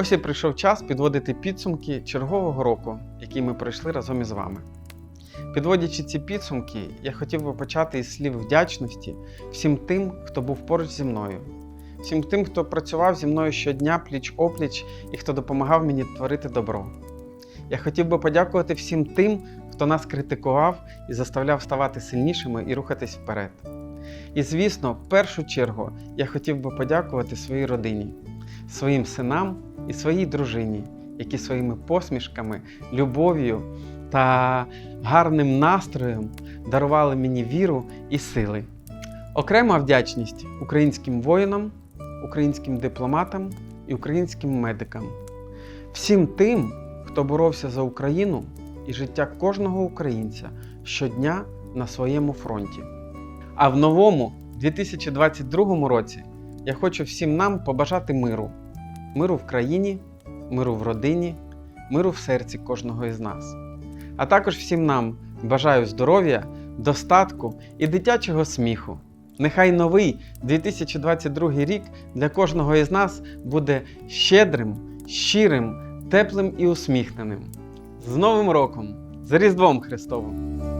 Ось і прийшов час підводити підсумки чергового року, який ми пройшли разом із вами. Підводячи ці підсумки, я хотів би почати із слів вдячності всім тим, хто був поруч зі мною, всім тим, хто працював зі мною щодня пліч опліч і хто допомагав мені творити добро. Я хотів би подякувати всім тим, хто нас критикував і заставляв ставати сильнішими і рухатись вперед. І, звісно, в першу чергу я хотів би подякувати своїй родині, своїм синам і своїй дружині, які своїми посмішками, любов'ю та гарним настроєм дарували мені віру і сили. Окрема вдячність українським воїнам, українським дипломатам і українським медикам, всім тим, хто боровся за Україну і життя кожного українця щодня на своєму фронті. А в новому 2022 році я хочу всім нам побажати миру, миру в країні, миру в родині, миру в серці кожного із нас. А також всім нам бажаю здоров'я, достатку і дитячого сміху. Нехай новий 2022 рік для кожного із нас буде щедрим, щирим, теплим і усміхненим. З Новим роком! За Різдвом Христовим!